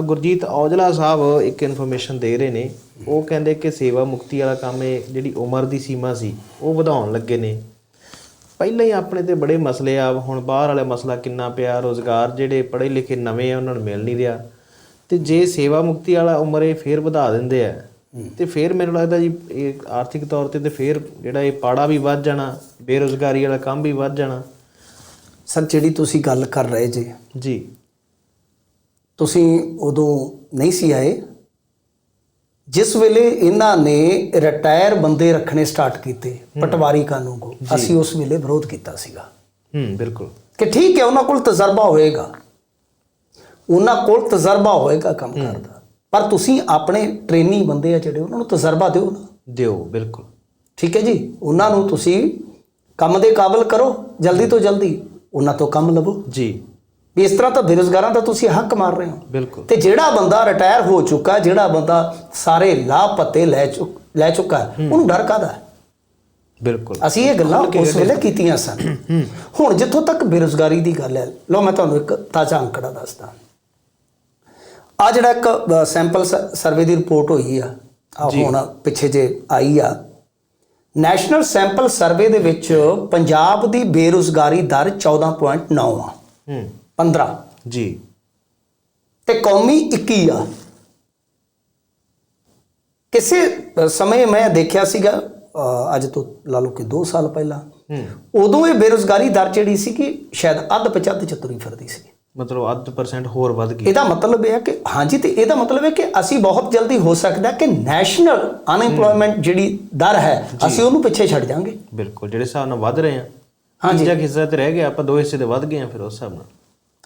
ਗੁਰਜੀਤ ਔਜਲਾ ਸਾਹਿਬ ਇੱਕ ਇਨਫੋਰਮੇਸ਼ਨ ਦੇ ਰਹੇ ਨੇ। ਉਹ ਕਹਿੰਦੇ ਕਿ ਸੇਵਾ ਮੁਕਤੀ ਵਾਲਾ ਕੰਮ ਇਹ ਜਿਹੜੀ ਉਮਰ ਦੀ ਸੀਮਾ ਸੀ ਉਹ ਵਧਾਉਣ ਲੱਗੇ ਨੇ। ਪਹਿਲਾਂ ਹੀ ਆਪਣੇ ਤੇ ਬੜੇ ਮਸਲੇ ਆ ਹੁਣ ਬਾਹਰ ਵਾਲਾ ਮਸਲਾ ਕਿੰਨਾ ਪਿਆ ਰੋਜ਼ਗਾਰ ਜਿਹੜੇ ਪੜ੍ਹੇ ਲਿਖੇ ਨਵੇਂ ਆ ਉਹਨਾਂ ਨੂੰ ਮਿਲ ਨਹੀਂ ਰਿਹਾ। ਤੇ ਜੇ ਸੇਵਾ ਮੁਕਤੀ ਵਾਲਾ ਉਮਰ ਇਹ ਫੇਰ ਵਧਾ ਦਿੰਦੇ ਆ ਤੇ ਫੇਰ ਮੈਨੂੰ ਲੱਗਦਾ ਜੀ ਇਹ ਆਰਥਿਕ ਤੌਰ ਤੇ ਤੇ ਫੇਰ ਜਿਹੜਾ ਇਹ ਪਾੜਾ ਵੀ ਵੱਧ ਜਾਣਾ ਬੇਰੋਜ਼ਗਾਰੀ ਵਾਲਾ ਕੰਮ ਵੀ ਵੱਧ ਜਾਣਾ। ਸਰ ਜਿਹੜੀ ਤੁਸੀਂ ਗੱਲ ਕਰ ਰਹੇ ਜੇ ਜੀ। ਤੁਸੀਂ ਉਦੋਂ ਨਹੀਂ ਸੀ ਆਏ ਜਿਸ ਵੇਲੇ ਇਹਨਾਂ ਨੇ ਰਿਟਾਇਰ ਬੰਦੇ ਰੱਖਣੇ ਸਟਾਰਟ ਕੀਤੇ ਪਟਵਾਰੀ ਕਾਨੂੰਨ ਕੋ ਅਸੀਂ ਉਸ ਵੇਲੇ ਵਿਰੋਧ ਕੀਤਾ ਸੀਗਾ। ਹੂੰ ਬਿਲਕੁਲ। ਕਿ ਠੀਕ ਹੈ ਉਹਨਾਂ ਕੋਲ ਤਜਰਬਾ ਹੋਏਗਾ। ਉਹਨਾਂ ਕੋਲ ਤਜਰਬਾ ਹੋਏਗਾ ਕੰਮ ਕਰਦਾ। ਪਰ ਤੁਸੀਂ ਆਪਣੇ ਟ੍ਰੇਨੀ ਬੰਦੇ ਆ ਜਿਹੜੇ ਉਹਨਾਂ ਨੂੰ ਤਜਰਬਾ ਦਿਓ ਨਾ। ਦਿਓ ਬਿਲਕੁਲ। ਠੀਕ ਹੈ ਜੀ? ਉਹਨਾਂ ਨੂੰ ਤੁਸੀਂ ਕੰਮ ਦੇ ਕਾਬਿਲ ਕਰੋ ਜਲਦੀ ਤੋਂ ਜਲਦੀ। ਉਹਨਾਂ ਤੋਂ ਕੰਮ ਲਵੋ। ਜੀ। ਵੀ ਇਸ ਤਰ੍ਹਾਂ ਤਾਂ ਬੇਰੁਜ਼ਗਾਰਾਂ ਦਾ ਤੁਸੀਂ ਹੱਕ ਮਾਰ ਰਹੇ ਹੋ। ਬਿਲਕੁਲ। ਤੇ ਜਿਹੜਾ ਬੰਦਾ ਰਿਟਾਇਰ ਹੋ ਚੁੱਕਾ ਜਿਹੜਾ ਬੰਦਾ ਸਾਰੇ ਲਾਭ ਪੱਤੇ ਲੈ ਚੁੱਕ ਲੈ ਚੁੱਕਾ ਉਹਨੂੰ ਡਰ ਕਾਦਾ ਬਿਲਕੁਲ। ਅਸੀਂ ਇਹ ਗੱਲਾਂ ਉਸ ਵੇਲੇ ਕੀਤੀਆਂ ਸਨ। ਹੁਣ ਜਿੱਥੋਂ ਤੱਕ ਬੇਰੁਜ਼ਗਾਰੀ ਦੀ ਗੱਲ ਹੈ ਲਓ ਮੈਂ ਤੁਹਾਨੂੰ ਇੱਕ ਤਾਜ਼ਾ ਅੰਕੜਾ ਦੱਸਦਾ। ਆ ਜਿਹੜਾ ਇੱਕ ਸੈਂਪਲ ਸਰਵੇ ਦੀ ਰਿਪੋਰਟ ਹੋਈ ਆ ਆ ਹੁਣ ਪਿੱਛੇ ਜੇ ਆਈ ਆ। ਨੈਸ਼ਨਲ ਸੈਂਪਲ ਸਰਵੇ ਦੇ ਵਿੱਚ ਪੰਜਾਬ ਦੀ ਬੇਰੁਜ਼ਗਾਰੀ ਦਰ 14.9 ਆ। ਹੂੰ। 15 ਜੀ। ਤੇ ਕੌਮੀ 21 ਆ। ਕਿਸੇ ਸਮੇਂ ਮੈਂ ਦੇਖਿਆ ਸੀਗਾ ਅੱਜ ਤੋਂ ਲਾ ਲਓ ਕਿ 2 ਸਾਲ ਪਹਿਲਾਂ। ਉਦੋਂ ਇਹ ਬੇਰੁਜ਼ਗਾਰੀ ਦਰ ਜਿਹੜੀ ਸੀ ਕਿ ਸ਼ਾਇਦ ਅੱਧ ਪਚੱਧ ਚ ਤੁਰੀ ਫਿਰਦੀ ਸੀ। ਮਤਲਬ ਅੱਧ ਪਰਸੈਂਟ ਹੋਰ ਵੱਧ ਗਈ। ਇਹਦਾ ਮਤਲਬ ਇਹ ਹੈ ਕਿ ਹਾਂਜੀ ਤੇ ਇਹਦਾ ਮਤਲਬ ਹੈ ਕਿ ਅਸੀਂ ਬਹੁਤ ਜਲਦੀ ਹੋ ਸਕਦਾ ਕਿ ਨੈਸ਼ਨਲ ਅਨਐਮਪਲੋਇਮੈਂਟ ਜਿਹੜੀ ਦਰ ਹੈ ਅਸੀਂ ਉਹਨੂੰ ਪਿੱਛੇ ਛੱਡ ਜਾਾਂਗੇ ਬਿਲਕੁਲ ਜਿਹੜੇ ਹਿਸਾਬ ਨਾਲ ਵੱਧ ਰਹੇ ਆ। ਹਾਂਜੀ। ਤੀਜਾ ਹਿੱਸਾ ਤੇ ਰਹਿ ਗਿਆ ਆਪਾਂ ਦੋ ਹਿੱਸੇ ਤੇ ਵੱਧ ਗਏ ਆ ਫਿਰ ਉਸ ਹਿਸਾਬ ਨਾਲ।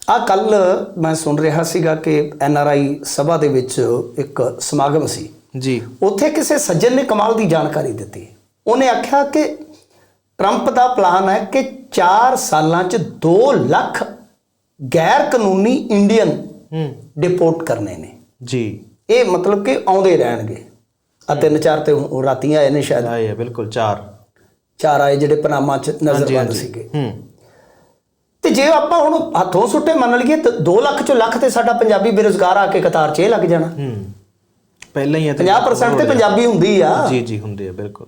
ਆ ਕੱਲ ਮੈਂ ਸੁਣ ਰਿਹਾ ਸੀਗਾ ਕਿ ਐਨਆਰਆਈ ਸਭਾ ਦੇ ਵਿੱਚ ਇੱਕ ਸਮਾਗਮ ਸੀ। ਜੀ। ਉੱਥੇ ਕਿਸੇ ਸੱਜਣ ਨੇ ਕਮਾਲ ਦੀ ਜਾਣਕਾਰੀ ਦਿੱਤੀ। ਉਹਨੇ ਆਖਿਆ ਕਿ ਟਰੰਪ ਦਾ ਪਲਾਨ ਹੈ ਕਿ 4 ਸਾਲਾਂ 'ਚ 2 ਲੱਖ ਗੈਰ ਕਾਨੂੰਨੀ ਇੰਡੀਅਨ ਡਿਪੋਰਟ ਕਰਨੇ ਨੇ। ਜੀ। ਇਹ ਮਤਲਬ ਕਿ ਆਉਂਦੇ ਰਹਿਣਗੇ। ਆ ਤਿੰਨ ਚਾਰ ਤੇ ਰਾਤੀਆਂ ਆਏ ਨੇ ਸ਼ਾਇਦ। ਆਏ ਆ ਬਿਲਕੁਲ ਚਾਰ। ਚਾਰ ਆਏ ਜਿਹੜੇ ਪਨਾਮਾ 'ਚ ਨਜ਼ਰਬੰਦ ਸੀਗੇ। ਹੂੰ। ਤੇ ਜੇ ਆਪਾਂ ਹੁਣ ਹੱਥੋਂ ਸੁੱਟੇ ਮੰਨ ਲਈਏ ਤਾਂ 2 ਲੱਖ ਚੋਂ ਲੱਖ ਤੇ ਸਾਡਾ ਪੰਜਾਬੀ ਬੇਰੁਜ਼ਗਾਰ ਆ ਕੇ ਕਤਾਰ 'ਚ ਇਹ ਲੱਗ ਜਾਣਾ। ਹੂੰ। ਪਹਿਲਾਂ ਹੀ ਆ ਤੇ 50% ਤੇ ਪੰਜਾਬੀ ਹੁੰਦੀ ਆ। ਜੀ ਜੀ ਹੁੰਦੇ ਆ ਬਿਲਕੁਲ।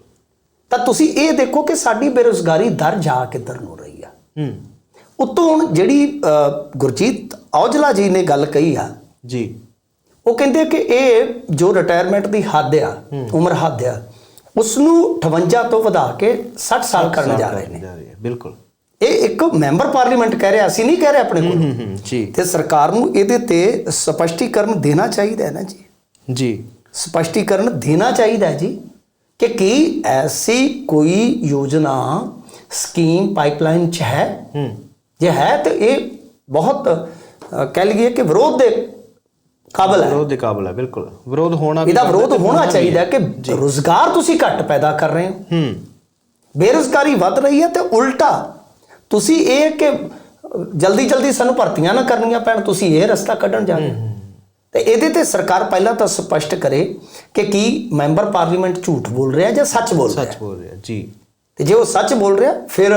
ਤਾਂ ਤੁਸੀਂ ਇਹ ਦੇਖੋ ਕਿ ਸਾਡੀ ਬੇਰੁਜ਼ਗਾਰੀ ਦਰ ਜਾ ਕਿੱਧਰ ਨੂੰ ਰਹੀ ਆ। ਹੂੰ। ਉਤੋਂ ਹੁਣ ਜਿਹੜੀ ਗੁਰਜੀਤ ਔਜਲਾ ਜੀ ਨੇ ਗੱਲ ਕਹੀ ਆ। ਜੀ। ਉਹ ਕਹਿੰਦੇ ਕਿ ਇਹ ਜੋ ਰਿਟਾਇਰਮੈਂਟ ਦੀ ਹੱਦ ਆ ਉਮਰ ਹੱਦ ਆ ਉਸ ਨੂੰ 58 ਤੋਂ ਵਧਾ ਕੇ 60 ਸਾਲ ਕਰਨ ਜਾ ਰਹੇ ਨੇ। ਬਿਲਕੁਲ। ਇਹ ਇੱਕ ਮੈਂਬਰ ਪਾਰਲੀਮੈਂਟ ਕਹਿ ਰਿਹਾ ਅਸੀਂ ਨਹੀਂ ਕਹਿ ਰਹੇ ਆਪਣੇ ਕੋਲ। ਜੀ। ਤੇ ਸਰਕਾਰ ਨੂੰ ਇਹਦੇ ਤੇ ਸਪਸ਼ਟੀਕਰਨ ਦੇਣਾ ਚਾਹੀਦਾ ਹੈ ਨਾ ਜੀ। ਜੀ। ਸਪਸ਼ਟੀਕਰਨ ਦੇਣਾ ਚਾਹੀਦਾ ਹੈ ਜੀ ਕਿ ਕੀ ਐਸੀ ਕੋਈ ਯੋਜਨਾ ਸਕੀਮ ਪਾਈਪਲਾਈਨ ਚ ਹੈ? ਜੇ ਹੈ ਤੇ ਇਹ ਬਹੁਤ ਕਹਿ ਲਈਏ ਕਿ ਵਿਰੋਧ ਦੇ ਕਾਬਲ ਹੈ। ਵਿਰੋਧ ਦੇ ਕਾਬਲ ਹੈ ਬਿਲਕੁਲ। ਵਿਰੋਧ ਹੋਣਾ ਇਹਦਾ ਵਿਰੋਧ ਹੋਣਾ ਚਾਹੀਦਾ। ਕਿ ਰੋਜ਼ਗਾਰ ਤੁਸੀਂ ਘੱਟ ਪੈਦਾ ਕਰ ਰਹੇ ਹੋ। ਹੂੰ। ਬੇਰੁਜ਼ਗਾਰੀ ਵੱਧ ਰਹੀ ਹੈ ਤੇ ਉਲਟਾ ਤੁਸੀਂ ਇਹ ਕਿ ਜਲਦੀ ਜਲਦੀ ਸਾਨੂੰ ਭਰਤੀਆਂ ਨਾ ਕਰਨੀਆਂ ਪੈਣ ਤੁਸੀਂ ਇਹ ਰਸਤਾ ਕੱਢਣ ਜਾ ਰਹੇ ਹੋ। ਤੇ ਇਹਦੇ ਤੇ ਸਰਕਾਰ ਪਹਿਲਾਂ ਤਾਂ ਸਪਸ਼ਟ ਕਰੇ ਕਿ ਕੀ ਮੈਂਬਰ ਪਾਰਲੀਮੈਂਟ ਝੂਠ ਬੋਲ ਰਿਹਾ ਜਾਂ ਸੱਚ ਬੋਲ ਰਿਹਾ? ਸੱਚ ਬੋਲ ਰਿਹਾ ਜੀ। ਤੇ ਜੇ ਉਹ ਸੱਚ ਬੋਲ ਰਿਹਾ ਫਿਰ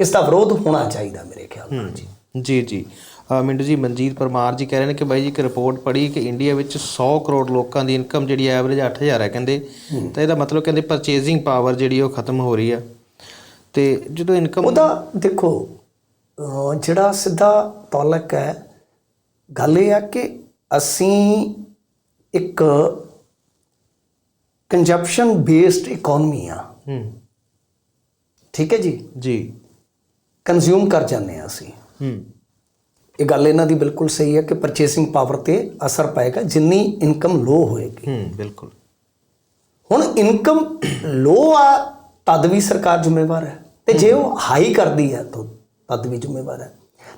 ਇਸ ਦਾ ਵਿਰੋਧ ਹੋਣਾ ਚਾਹੀਦਾ ਮੇਰੇ ਖਿਆਲ ਨਾਲ ਜੀ। ਜੀ ਜੀ। ਮਿੰਟੂ ਜੀ ਮਨਜੀਤ ਪਰਮਾਰ ਜੀ ਕਹਿ ਰਹੇ ਨੇ ਕਿ ਬਾਈ ਜੀ ਇੱਕ ਰਿਪੋਰਟ ਪੜ੍ਹੀ ਕਿ ਇੰਡੀਆ ਵਿੱਚ 100 ਕਰੋੜ ਲੋਕਾਂ ਦੀ ਇਨਕਮ ਜਿਹੜੀ ਐਵਰੇਜ 8000 ਹੈ ਕਹਿੰਦੇ। ਤਾਂ ਇਹਦਾ ਮਤਲਬ ਕਹਿੰਦੇ ਪਰਚੇਜ਼ਿੰਗ ਪਾਵਰ ਜਿਹੜੀ ਉਹ ਖਤਮ ਹੋ ਰਹੀ ਆ। ਤੇ ਜਦੋਂ ਇਨਕਮ ਉਹਦਾ ਦੇਖੋ ਜਿਹੜਾ ਸਿੱਧਾ ਤੌਲਕ ਹੈ ਗੱਲ ਇਹ ਆ ਕਿ ਅਸੀਂ ਇੱਕ ਕੰਜ਼ੰਪਸ਼ਨ ਬੇਸਡ ਇਕਨੋਮੀ ਆ। ਹੂੰ। ਠੀਕ ਹੈ ਜੀ? ਜੀ। ਕੰਜ਼ਿਊਮ ਕਰ ਜਾਂਦੇ ਆ ਅਸੀਂ। ਹੂੰ। ਇਹ ਗੱਲ ਇਹਨਾਂ ਦੀ ਬਿਲਕੁਲ ਸਹੀ ਹੈ ਕਿ ਪਰਚੇਸਿੰਗ ਪਾਵਰ ਤੇ ਅਸਰ ਪਏਗਾ ਜਿੰਨੀ ਇਨਕਮ ਲੋ ਹੋਏਗੀ। ਹੂੰ ਬਿਲਕੁਲ। ਹੁਣ ਇਨਕਮ ਲੋ ਆ ਤਦ ਵੀ ਸਰਕਾਰ ਜ਼ਿੰਮੇਵਾਰ ਹੈ। ਤੇ ਜੇ ਉਹ ਹਾਈ ਕਰਦੀ ਹੈ ਤਾਂ ਤਦ ਵੀ ਜ਼ਿੰਮੇਵਾਰ ਹੈ।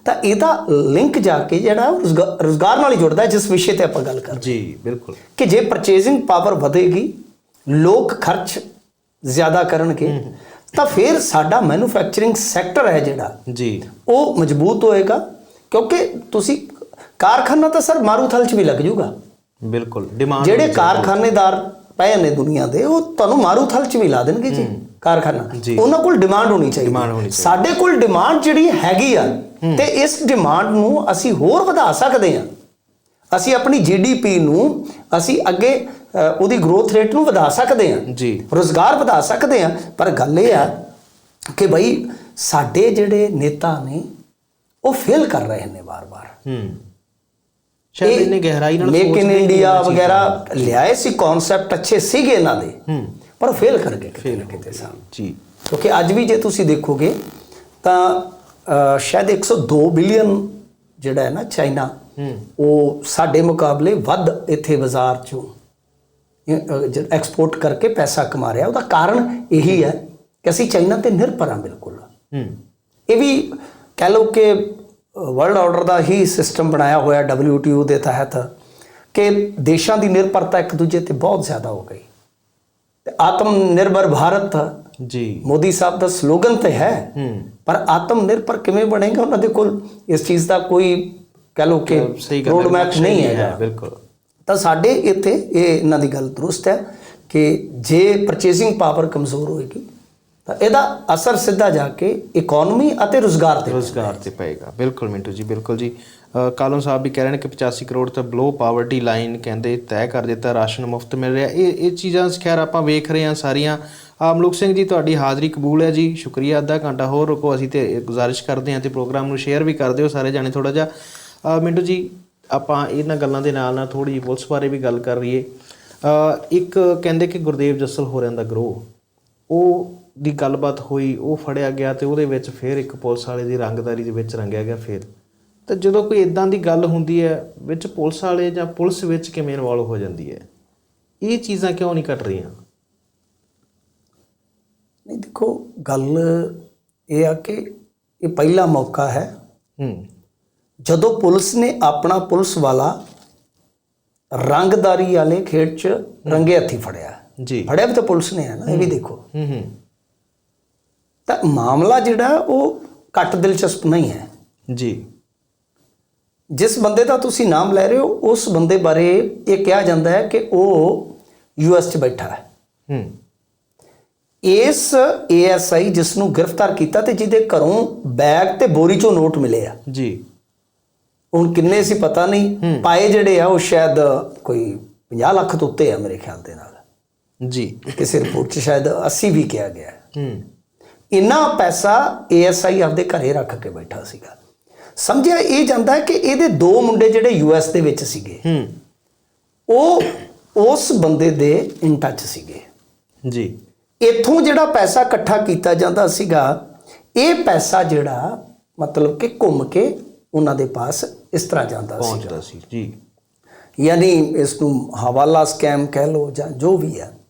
ਤਾਂ ਇਹਦਾ ਲਿੰਕ ਜਾ ਕੇ ਜਿਹੜਾ ਰੁਜ਼ਗਾਰ ਨਾਲ ਹੀ ਜੁੜਦਾ ਹੈ ਜਿਸ ਵਿਸ਼ੇ ਤੇ ਆਪਾਂ ਗੱਲ ਕਰ ਰਹੇ ਜੀ ਬਿਲਕੁਲ। ਕਿ ਜੇ ਪਰਚੇਸਿੰਗ ਪਾਵਰ ਵਧੇਗੀ ਲੋਕ ਖਰਚ ਜ਼ਿਆਦਾ ਕਰਨਗੇ ਤਾਂ ਫਿਰ ਸਾਡਾ ਮੈਨੂਫੈਕਚਰਿੰਗ ਸੈਕਟਰ ਹੈ ਜਿਹੜਾ ਜੀ। ਉਹ ਮਜ਼ਬੂਤ ਹੋਏਗਾ। ਕਿਉਂਕਿ ਤੁਸੀਂ ਕਾਰਖਾਨਾ ਤਾਂ ਸਰ ਮਾਰੂਥਲ 'ਚ ਵੀ ਲੱਗ ਜਾਊਗਾ ਬਿਲਕੁਲ ਡਿਮਾਂਡ ਜਿਹੜੇ ਕਾਰਖਾਨੇਦਾਰ ਪਏ ਨੇ ਦੁਨੀਆ ਦੇ ਉਹ ਤੁਹਾਨੂੰ ਮਾਰੂਥਲ 'ਚ ਵੀ ਲਾ ਦੇਣਗੇ ਜੀ ਕਾਰਖਾਨਾ। ਉਹਨਾਂ ਕੋਲ ਡਿਮਾਂਡ ਹੋਣੀ ਚਾਹੀਦੀ। ਸਾਡੇ ਕੋਲ ਡਿਮਾਂਡ ਜਿਹੜੀ ਹੈਗੀ ਆ ਤੇ ਇਸ ਡਿਮਾਂਡ ਨੂੰ ਅਸੀਂ ਹੋਰ ਵਧਾ ਸਕਦੇ ਆ। ਅਸੀਂ ਆਪਣੀ ਜੀਡੀਪੀ ਨੂੰ ਅਸੀਂ ਅੱਗੇ ਉਹਦੀ ਗਰੋਥ ਰੇਟ ਨੂੰ ਵਧਾ ਸਕਦੇ ਹਾਂ ਜੀ। ਰੋਜ਼ਗਾਰ ਵਧਾ ਸਕਦੇ ਹਾਂ ਪਰ ਗੱਲ ਇਹ ਆ ਕਿ ਭਾਈ ਸਾਡੇ ਜਿਹੜੇ ਨੇਤਾ ਨੇ ਉਹ ਫੇਲ ਕਰ ਰਹੇ ਨੇ ਵਾਰ-ਵਾਰ। ਹੂੰ। ਸ਼ਾਇਦ ਇਹਨੇ ਗਹਿਰਾਈ ਨਾਲ ਮੇਕ ਇਨ ਇੰਡੀਆ ਵਗੈਰਾ ਲਿਆਏ ਸੀ ਕਨਸੈਪਟ ਅੱਛੇ ਸੀਗੇ ਇਹਨਾਂ ਦੇ। ਪਰ ਫੇਲ ਕਰ ਗਏ ਨਾ ਕਿਤੇ ਸਾਂ ਜੀ। ਕਿਉਂਕਿ ਅੱਜ ਵੀ ਜੇ ਤੁਸੀਂ ਦੇਖੋਗੇ ਤਾਂ ਸ਼ਾਇਦ 102 ਬਿਲੀਅਨ ਜਿਹੜਾ ਹੈ ਨਾ ਚਾਈਨਾ ਉਹ ਸਾਡੇ ਮੁਕਾਬਲੇ ਵੱਧ ਇੱਥੇ ਬਾਜ਼ਾਰ ਚੋਂ ਐਕਸਪੋਰਟ ਕਰਕੇ ਪੈਸਾ ਕਮਾ ਰਿਹਾ। ਉਹਦਾ ਕਾਰਨ ਇਹੀ ਹੈ ਕਿ ਅਸੀਂ ਚਾਈਨਾ ਤੇ ਨਿਰਭਰ ਹਾਂ ਬਿਲਕੁਲ। ਹੂੰ। ਇਹ ਵੀ ਕਹਿ ਲਓ ਕਿ ਵਰਲਡ ਆਰਡਰ ਦਾ ਹੀ ਸਿਸਟਮ ਬਣਾਇਆ ਹੋਇਆ WTO ਦੇ ਤਹਿਤ ਕਿ ਦੇਸ਼ਾਂ ਦੀ ਨਿਰਭਰਤਾ ਇੱਕ ਦੂਜੇ ਤੇ ਬਹੁਤ ਜ਼ਿਆਦਾ ਹੋ ਗਈ। ਤੇ ਆਤਮ ਨਿਰਭਰ ਭਾਰਤ ਜੀ। ਮੋਦੀ ਸਾਹਿਬ ਦਾ ਸਲੋਗਨ ਤੇ ਹੈ ਪਰ ਆਤਮ ਨਿਰਭਰ ਕਿਵੇਂ ਬਣੇਗਾ ਉਹਨਾਂ ਦੇ ਕੋਲ ਇਸ ਚੀਜ਼ ਦਾ ਕੋਈ ਕਹਿ ਲਓ ਕਿ ਰੋਡ ਮੈਪ ਨਹੀਂ ਹੀ ਬਿਲਕੁਲ। ਤਾਂ ਸਾਡੇ ਇੱਥੇ ਇਹ ਇਹਨਾਂ ਦੀ ਗੱਲ ਦਰੁਸਤ ਹੈ ਕਿ ਜੇ ਪਰਚੇਸਿੰਗ ਪਾਵਰ ਕਮਜ਼ੋਰ ਹੋਏਗੀ ਇਹਦਾ ਅਸਰ ਸਿੱਧਾ ਜਾ ਕੇ ਇਕਨੋਮੀ ਅਤੇ ਰੋਜ਼ਗਾਰ ਤੇ ਰੋਜ਼ਗਾਰ ਤੇ ਪਏਗਾ। ਬਿਲਕੁਲ ਮਿੰਟੂ ਜੀ ਬਿਲਕੁਲ ਜੀ। ਅ, ਕਾਲੋਂ ਸਾਹਿਬ ਵੀ ਕਹਿ ਰਹੇ ਨੇ ਕਿ 85 ਕਰੋੜ ਤਾਂ ਬਲੋ ਪਾਵਰਟੀ ਲਾਈਨ ਕਹਿੰਦੇ ਤੈਅ ਕਰ ਦਿੱਤਾ ਰਾਸ਼ਨ ਮੁਫਤ ਮਿਲ ਰਿਹਾ। ਇਹ ਇਹ ਚੀਜ਼ਾਂ ਖੈਰ ਆਪਾਂ ਵੇਖ ਰਹੇ ਹਾਂ ਸਾਰੀਆਂ। ਆਮਲੂਕ ਸਿੰਘ ਜੀ ਤੁਹਾਡੀ ਹਾਜ਼ਰੀ ਕਬੂਲ ਹੈ ਜੀ। ਸ਼ੁਕਰੀਆ ਅੱਧਾ ਘੰਟਾ ਹੋਰ ਰੁਕੋ ਅਸੀਂ ਤੇ ਗੁਜ਼ਾਰਿਸ਼ ਕਰਦੇ ਹਾਂ ਤੇ ਪ੍ਰੋਗਰਾਮ ਨੂੰ ਸ਼ੇਅਰ ਵੀ ਕਰ ਦਿਓ ਸਾਰੇ ਜਾਣੇ ਥੋੜਾ ਜਿਹਾ। ਮਿੰਟੂ ਜੀ ਆਪਾਂ ਇਹਨਾਂ ਗੱਲਾਂ ਦੇ ਨਾਲ ਨਾਲ ਥੋੜੀ ਜਿਹੀ ਪੁਲਿਸ ਬਾਰੇ ਵੀ ਗੱਲ ਕਰ ਲਈਏ। ਇੱਕ ਕਹਿੰਦੇ ਕਿ ਗੁਰਦੇਵ ਜੱਸਲ ਹੋਰਿਆਂ ਦਾ ਗਰੋਹ। ਉਹ ਦੀ ਗੱਲਬਾਤ ਹੋਈ ਉਹ ਫੜਿਆ ਗਿਆ ਤੇ ਉਹਦੇ ਵਿੱਚ ਫਿਰ ਇੱਕ ਪੁਲਿਸ ਵਾਲੇ ਦੀ ਰੰਗਦਾਰੀ ਦੇ ਵਿੱਚ ਰੰਗਿਆ ਗਿਆ ਫਿਰ। ਤਾਂ ਜਦੋਂ ਕੋਈ ਇਦਾਂ ਦੀ ਗੱਲ ਹੁੰਦੀ ਹੈ ਵਿੱਚ ਪੁਲਿਸ ਵਾਲੇ ਜਾਂ ਪੁਲਿਸ ਵਿੱਚ ਕਿਵੇਂ ਇਨਵੋਲਵ ਹੋ ਜਾਂਦੀ ਹੈ? ਇਹ ਚੀਜ਼ਾਂ ਕਿਉਂ ਨਹੀਂ ਘਟ ਰਹੀਆਂ? ਨਹੀਂ ਦੇਖੋ ਗੱਲ ਇਹ ਆ ਕਿ ਇਹ ਪਹਿਲਾ ਮੌਕਾ ਹੈ। ਹੂੰ। ਜਦੋਂ ਪੁਲਿਸ ਨੇ ਆਪਣਾ ਪੁਲਿਸ ਵਾਲਾ ਰੰਗਦਾਰੀ ਵਾਲੇ ਖੇਡ 'ਚ ਰੰਗੇ ਹੱਥੀ ਫੜਿਆ। ਜੀ ਫੜਿਆ ਵੀ ਤਾਂ ਪੁਲਿਸ ਨੇ ਹੈ ਨਾ ਇਹ ਵੀ ਦੇਖੋ ਹੂੰ ਹੂੰ ਤਾਂ ਮਾਮਲਾ ਜਿਹੜਾ ਉਹ ਘੱਟ ਦਿਲਚਸਪ ਨਹੀਂ ਹੈ ਜੀ ਜਿਸ ਬੰਦੇ ਦਾ ਤੁਸੀਂ ਨਾਮ ਲੈ ਰਹੇ ਹੋ ਉਸ ਬੰਦੇ ਬਾਰੇ ਇਹ ਕਿਹਾ ਜਾਂਦਾ ਹੈ ਕਿ ਉਹ ਯੂਐਸ 'ਚ ਬੈਠਾ ਹੈ ਹੂੰ ਇਸ ਏਐਸਆਈ ਜਿਸ ਨੂੰ ਗ੍ਰਿਫਤਾਰ ਕੀਤਾ ਤੇ ਜਿਹਦੇ ਘਰੋਂ ਬੈਗ ਤੇ ਬੋਰੀ ਚੋਂ ਨੋਟ ਮਿਲੇ ਆ ਜੀ ਹੁਣ ਕਿੰਨੇ ਸੀ ਪਤਾ ਨਹੀਂ ਪਾਏ ਜਿਹੜੇ ਆ ਉਹ ਸ਼ਾਇਦ ਕੋਈ 50 ਲੱਖ ਤੋਂ ਉੱਤੇ ਆ ਮੇਰੇ ਖਿਆਲ ਦੇ ਨਾਲ ਜੀ। ਕਿਸੇ ਰਿਪੋਰਟ 'ਚ ਸ਼ਾਇਦ 80 ਵੀ ਕਿਹਾ ਗਿਆ ਹੈ। ਇੰਨਾ ਪੈਸਾ ਏਐਸਆਈ ਆਪਦੇ ਘਰੇ ਰੱਖ ਕੇ ਬੈਠਾ ਸੀਗਾ। ਸਮਝਿਆ ਇਹ ਜਾਂਦਾ ਹੈ ਕਿ ਇਹਦੇ ਦੋ ਮੁੰਡੇ ਜਿਹੜੇ ਯੂਐਸ ਦੇ ਵਿੱਚ ਸੀਗੇ ਹੂੰ। ਉਹ ਉਸ ਬੰਦੇ ਦੇ ਇਨ ਟੱਚ ਸੀਗੇ। ਜੀ। ਇੱਥੋਂ ਜਿਹੜਾ ਪੈਸਾ ਇਕੱਠਾ ਕੀਤਾ ਜਾਂਦਾ ਸੀਗਾ ਇਹ ਪੈਸਾ ਜਿਹੜਾ ਮਤਲਬ ਕਿ ਘੁੰਮ ਕੇ ਉਹਨਾਂ ਦੇ ਪਾਸ ਇਸ ਤਰ੍ਹਾਂ ਜਾਂਦਾ ਸੀ ਪਹੁੰਚਦਾ ਸੀ ਜੀ। ਯਾਨੀ ਇਸ ਨੂੰ ਹਵਾਲਾ ਸਕੈਮ ਕਹਿ ਲਓ ਜਾਂ ਜੋ ਵੀ ਹੈ।